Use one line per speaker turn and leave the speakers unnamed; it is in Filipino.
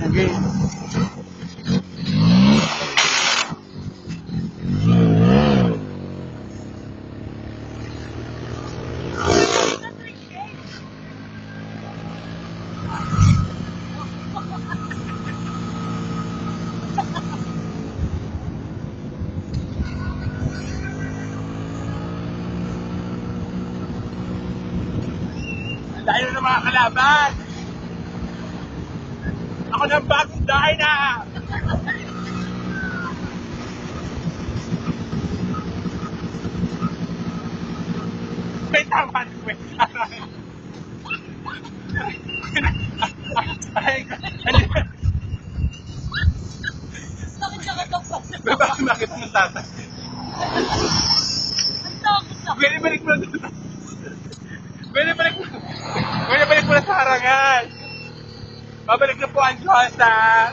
Okay.
Dahil na mga kalaban! ako ng backen deiner.
Bakit
mo?
Ang takot na.
Pwede balik mo na Pwede balik mo. Pwede balik mo na sa harangan. Babalik na po ang Diyos, ha?